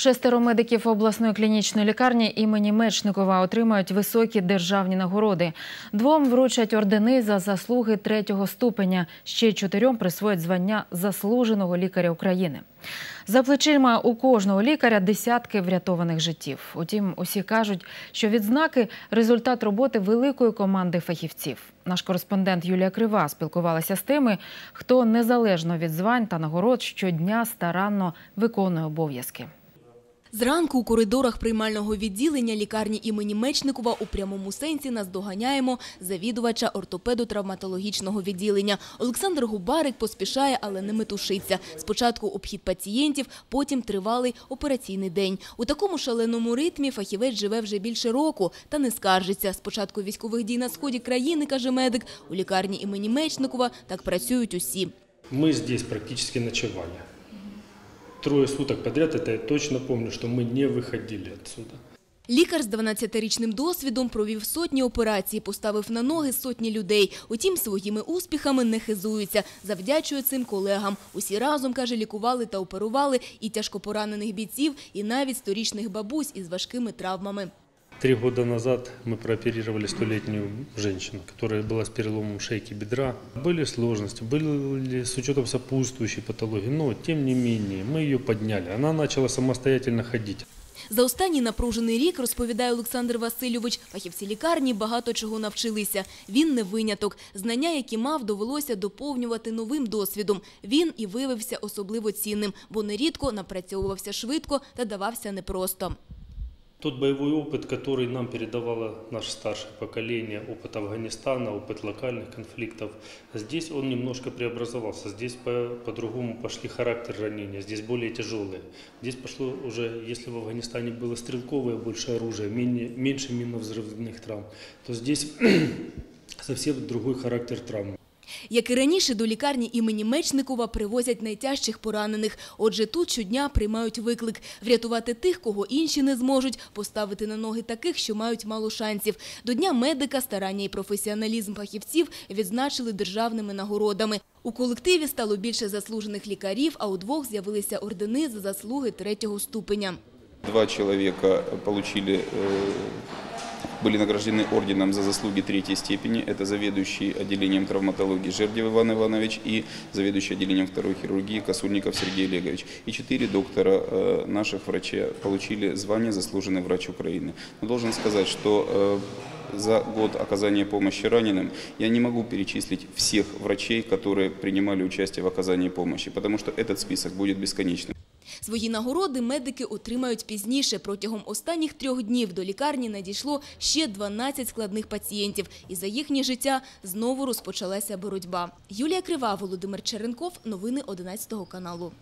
Шестеро медиків обласної клінічної лікарні імені Мечникова отримають високі державні нагороди. Двом вручать ордени за заслуги третього ступеня. Ще чотирьом присвоять звання заслуженого лікаря України. За плечима у кожного лікаря десятки врятованих життів. Утім, усі кажуть, що відзнаки – результат роботи великої команди фахівців. Наш кореспондент Юлія Крива спілкувалася з тими, хто незалежно від звань та нагород щодня старанно виконує обов'язки. Зранку у коридорах приймального відділення лікарні імені Мечникова у прямому сенсі наздоганяємо завідувача ортопедо-травматологічного відділення. Олександр Губарик поспішає, але не метушиться. Спочатку обхід пацієнтів, потім тривалий операційний день. У такому шаленому ритмі фахівець живе вже більше року та не скаржиться. Спочатку військових дій на сході країни, каже медик, у лікарні імені Мечникова так працюють усі. Мы здесь практически ночевали. Трое суток подряд, это я точно помню, что мы не выходили отсюда. Лікар з 12-річним досвідом провів сотні операцій, поставив на ноги сотні людей. Утім, своїми успіхами не хизується. Завдячує цим колегам. Усі разом, каже, лікували та оперували і тяжкопоранених бійців, і навіть сторічних бабусь із важкими травмами. Три года назад мы прооперировали столетнюю женщину, которая была с переломом шейки бедра. Были сложности, были с учетом сопутствующей патологии, но тем не менее мы ее подняли. Она начала самостоятельно ходить. За останній напружений рік, розповідає Олександр Васильович, фахівці лікарні багато чого навчилися. Він не виняток. Знання, які мав, довелося доповнювати новим досвідом. Він і виявився особливо цінним, бо нерідко напрацьовувався швидко та давався непросто. Тот боевой опыт, который нам передавало наше старшее поколение, опыт Афганистана, опыт локальных конфликтов, здесь он немножко преобразовался. Здесь по- по-другому пошли характер ранения, здесь более тяжелые. Здесь пошло уже, если в Афганистане было стрелковое больше оружие, менее, меньше минно-взрывных травм, то здесь совсем другой характер травм. Як і раніше, до лікарні імені Мечникова привозять найтяжчих поранених. Отже, тут щодня приймають виклик – врятувати тих, кого інші не зможуть, поставити на ноги таких, що мають мало шансів. До Дня медика старання і професіоналізм фахівців відзначили державними нагородами. У колективі стало більше заслужених лікарів, а у двох з'явилися ордени за заслуги третього ступеня. Два человека получили, э, были награждены орденом за заслуги третьей степени. Это заведующий отделением травматологии Жердев Иван Иванович и заведующий отделением второй хирургии Косульников Сергей Олегович. И четыре доктора э, наших врачей получили звание «Заслуженный врач Украины». Но должен сказать, что э, за год оказания помощи раненым я не могу перечислить всех врачей, которые принимали участие в оказании помощи, потому что этот список будет бесконечным. Свої нагороди медики отримають пізніше. Протягом останніх трьох днів до лікарні надійшло ще 12 складних пацієнтів. І за їхнє життя знову розпочалася боротьба. Юлія Крива, Володимир Черенков. Новини 11 каналу.